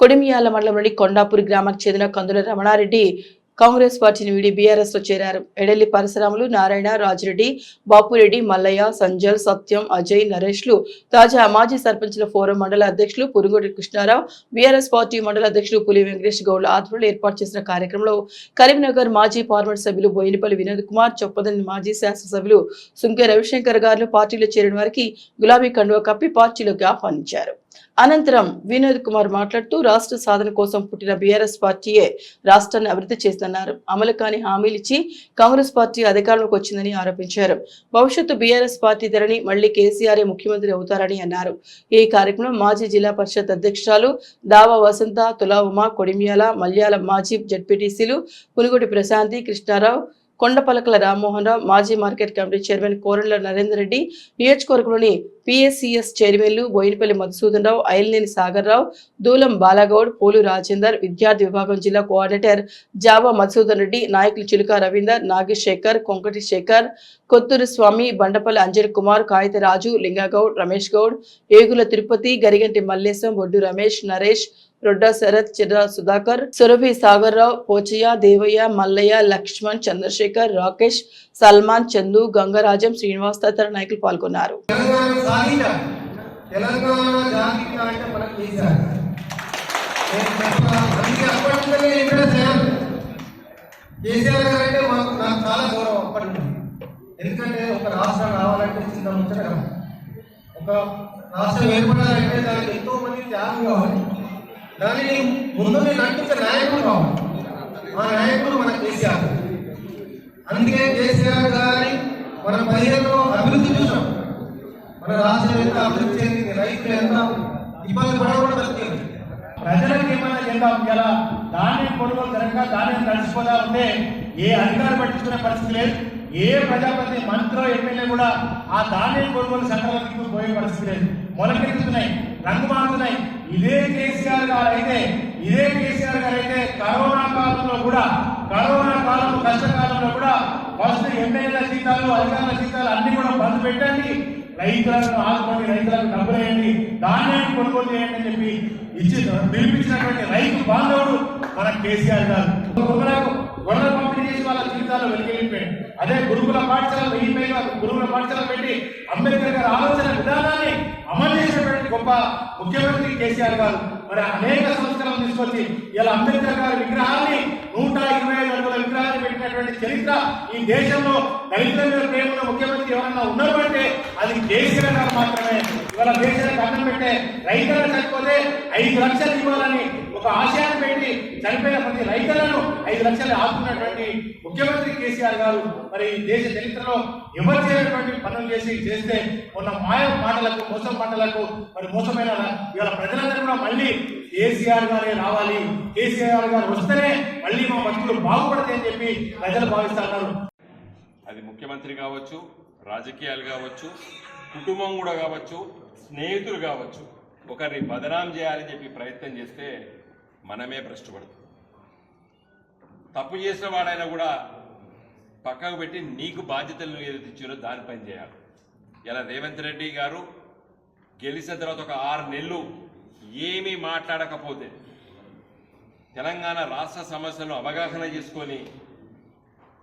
కొడిమియాల మండలంలోని కొండాపూర్ గ్రామానికి చెందిన కందుల రమణారెడ్డి కాంగ్రెస్ పార్టీని వీడి బీఆర్ఎస్లో చేరారు. ఎడెల్లి పరశురాములు నారాయణ రాజిరెడ్డి బాపురెడ్డి మల్లయ్య సంజల్ సత్యం అజయ్ నరేష్లు తాజా మాజీ సర్పంచ్ల ఫోరం మండల అధ్యక్షులు పురుగోడి కృష్ణారావు బీఆర్ఎస్ పార్టీ మండల అధ్యక్షులు పులి వెంకటేష్ గౌడ్ల ఆధ్వర్యంలో ఏర్పాటు చేసిన కార్యక్రమంలో కరీంనగర్ మాజీ పార్లమెంట్ సభ్యులు బోయినపల్లి వినోద్ కుమార్ చొప్పదని మాజీ శాసనసభ్యులు సుంకే రవిశంకర్ గారు పార్టీలో చేరిన వారికి గులాబీ కండువా కప్పి పార్టీలోకి ఆహ్వానించారు అనంతరం వినోద్ కుమార్ మాట్లాడుతూ రాష్ట్ర సాధన కోసం పుట్టిన బీఆర్ఎస్ పార్టీయే రాష్ట్రాన్ని అభివృద్ధి చేస్తున్నారు అమలు కాని హామీలిచ్చి కాంగ్రెస్ పార్టీ అధికారంలోకి వచ్చిందని ఆరోపించారు. భవిష్యత్తు బీఆర్ఎస్ పార్టీ ధరని మళ్ళీ కేసీఆర్ ముఖ్యమంత్రి అవుతారని అన్నారు. ఈ కార్యక్రమం మాజీ జిల్లా పరిషత్ అధ్యక్షురాలు దావా వసంత తులా ఉమా కొడిమియాల మల్యాల మాజీ జడ్పీటీసీలు పునుగోటి ప్రశాంతి కృష్ణారావు కొండపలకల రామ్మోహన్ రావు మాజీ market committee chairman Korandla Narender Reddy నియోజకవర్గంలోని పిఎస్సిఎస్ చైర్మన్లు బోయినపల్లి మధుసూదన్ రావు ఐల్నేని సాగర్ రావు దూలం బాలగౌడ్ పోలు రాజేందర్ విద్యార్థి విభాగం జిల్లా కోఆర్డినేటర్ జావా మధుసూదన్ రెడ్డి నాయకులు చిలుక రవీందర్ నాగేశేఖర్ కొంకటి శేఖర్ కొత్తూరు స్వామి బండపల్లి అంజన్ కుమార్ కాగిత రాజు లింగగౌడ్ రమేష్ గౌడ్ ఏగుల తిరుపతి గరిగంటి మల్లేశం బొడ్డు రమేష్ నరేష్ రొడ్డా శరత్ చిర్ర సుధాకర్ సురభి సాగర్రావు పోచయ్య దేవయ్య మల్లయ్య లక్ష్మణ్ చంద్రశేఖర్ రాకేష్ సల్మాన్ చందు గంగరాజం శ్రీనివాస్ తదితర నాయకులు పాల్గొన్నారు. కేసీఆర్ గారు అంటే మాకు నాకు చాలా గౌరవం అప్పటి నుండి ఎందుకంటే ఒక రాష్ట్రం రావాలంటే చిన్న ముచ్చట ఒక రాష్ట్రం ఏర్పడాలంటే దానికి ఎంతో మంది త్యాగం కావాలి. దానిని ముందు నడిపించే నాయకుడు కావాలి ఆ నాయకుడు మన కేసీఆర్. అందుకే కేసీఆర్ గారి మన పదిహేను అభివృద్ధి చూసాం. మన రాష్ట్రం ఎంత అభివృద్ధి చెందింది రైతులు ఎంత ఇబ్బంది పడకుండా బతికింది ప్రజలకు ఏమైనా చేద్దాం ఇలా ధాన్యం కొనుగోలు జరగక ధాన్యం తడిసిపోతా ఉంటే ఏ అధికారం పట్టించుకునే పరిస్థితి లేదు. ఏ ప్రజాప్రతినిధి మంత్రి ఎమ్మెల్యే కూడా ఆ ధాన్యం కొనుగోలు సెంటర్లకు పోయే పరిస్థితి లేదు. మొలకెత్తుతున్నాయి రంగు మారుతున్నాయి ఇదే కేసీఆర్ గారు అయితే ఇదే కేసీఆర్ గారు అయితే కరోనా కాలంలో కూడా కరోనా కాలంలో కష్టకాలంలో కూడా ఫస్ట్ ఎమ్మెల్యేల జీతాలు అధికారుల జీతాలు అన్ని కూడా బంద్ పెట్టండి. రైతులను ఆదుకోండి రైతులకు డబ్బులు వేయండి ధాన్యాన్ని కొనుగోలు చేయండి అని చెప్పి ఇచ్చి పిలిపించినటువంటి రైతు బాంధవుడు మన కేసీఆర్ గారు. గురువులకు గొడవ పంపిణీ చేసి వాళ్ళ జీవితాలు వెలిగిపోయాడు అదే గురుకుల పాఠశాల వెయ్యి గురుకుల పాఠశాల పెట్టి అంబేద్కర్ గారి ఆలోచన విధానాన్ని అమలు చేసినటువంటి గొప్ప ముఖ్యమంత్రి కేసీఆర్ గారు మరి అనేక సంస్కరణలు తీసుకొచ్చి ఇలా అంబేద్కర్ గారి విగ్రహాన్ని నూట ఇరవై ఐదు అడుగుల విగ్రహాన్ని పెట్టినటువంటి చరిత్ర ఈ దేశంలో దళితుల మీద ప్రేమ ముఖ్యమంత్రి ఎవరన్నా ఉన్నారు అంటే అది కేసీఆర్ గారు మాత్రమే. ఇవాళ దేశానికి అన్నం పెట్టే రైతులను చనిపోతే ఐదు లక్షలు ఇవ్వాలని ఒక ఆశయాన్ని పెట్టి చనిపోయిన ప్రతి రైతులను ఐదు లక్షలు ఆదుకున్నటువంటి ముఖ్యమంత్రి కేసీఆర్ గారు మరి దేశ చరిత్రలో ఎవరు చేయనటువంటి పనులు చేసి చేస్తే ఉన్న మాయ మాటలకు మోసం మాటలకు మరి మోసమైన ఇవాళ ప్రజలందరూ కూడా మళ్ళీ కేసీఆర్ గారే రావాలి. కేసీఆర్ గారు వస్తేనే మళ్ళీ మా బతుకులు బాగుపడతాయని చెప్పి ప్రజలు భావిస్తున్నారు అది ముఖ్యమంత్రి కావచ్చు రాజకీయాలు కావచ్చు కుటుంబం కూడా కావచ్చు స్నేహితులు కావచ్చు. ఒకరిని బదనాం చేయాలని చెప్పి ప్రయత్నం చేస్తే మనమే భ్రష్టపడతాం. తప్పు చేసిన వాడైనా కూడా పక్కకు పెట్టి నీకు బాధ్యతలు ఏదైతే ఇచ్చారో దానిపైన చేయాలి. ఇలా రేవంత్ రెడ్డి గారు గెలిచిన తర్వాత ఒక ఆరు నెలలు ఏమీ మాట్లాడకపోతే తెలంగాణ రాష్ట్ర సమస్యలను అవగాహన చేసుకొని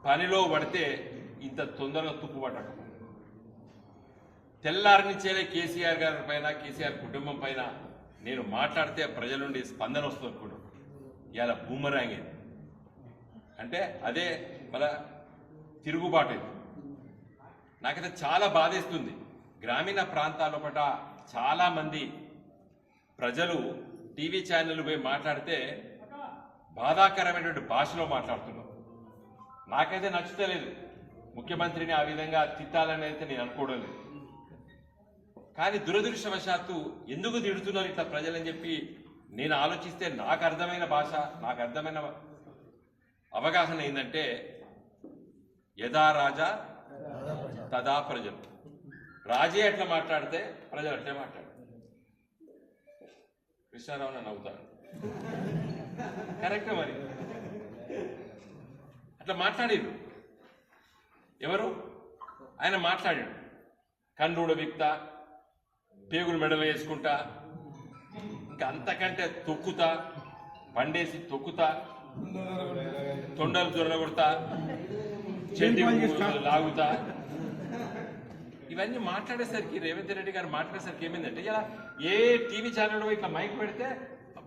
పనిలో పడితే ఇంత తొందరగా తుప్పు తెల్లారి నుంచేనే కేసీఆర్ గారి పైన కేసీఆర్ కుటుంబం పైన నేను మాట్లాడితే ప్రజల నుండి స్పందన వస్తుంది అనుకుంటున్నాను. ఇలా బూమరాంగ్ అంటే అదే మన తిరుగుబాటు ఇది. నాకైతే చాలా బాధేస్తుంది. గ్రామీణ ప్రాంతాల పట చాలామంది ప్రజలు టీవీ ఛానల్ పోయి మాట్లాడితే బాధాకరమైనటువంటి భాషలో మాట్లాడుతున్నారు. నాకైతే నచ్చుతలేదు. ముఖ్యమంత్రిని ఆ విధంగా తిట్టాలని అయితే నేను అనుకోవడం లేదు. కానీ దురదృష్టవశాత్తు ఎందుకు తిడుతున్నారు ఇట్లా ప్రజలని చెప్పి నేను ఆలోచిస్తే నాకు అర్థమైన భాష నాకు అర్థమైన అవగాహన ఏంటంటే యథా రాజా తదా ప్రజలు. రాజే ఎట్లా మాట్లాడితే ప్రజలు అట్లే మాట్లాడతారు కృష్ణారావు నన్ను నవ్వుతాడు కరెక్టే మరి. అట్లా మాట్లాడారు. ఎవరు? ఆయన మాట్లాడాడు. కండ్రుడ విక్త పేగులు మెడలు వేసుకుంటా ఇంకా అంతకంటే తొక్కుతా పండేసి తొక్కుతా తొండలు దొరగొడతా చెడ్డి లాగుతా. ఇవన్నీ మాట్లాడేసరికి రేవంత్ రెడ్డి గారు మాట్లాడేసరికి ఏమైందంటే ఇలా ఏ టీవీ ఛానల్లో ఇట్లా మైక్ పెడితే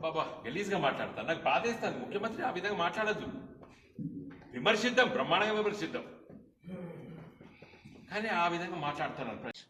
బాబా గలీజ్గా మాట్లాడతారు. నాకు బాధేస్తుంది. ముఖ్యమంత్రి ఆ విధంగా మాట్లాడద్దు. విమర్శిద్దాం బ్రహ్మాండంగా విమర్శిద్దాం. కానీ ఆ విధంగా మాట్లాడుతున్నారు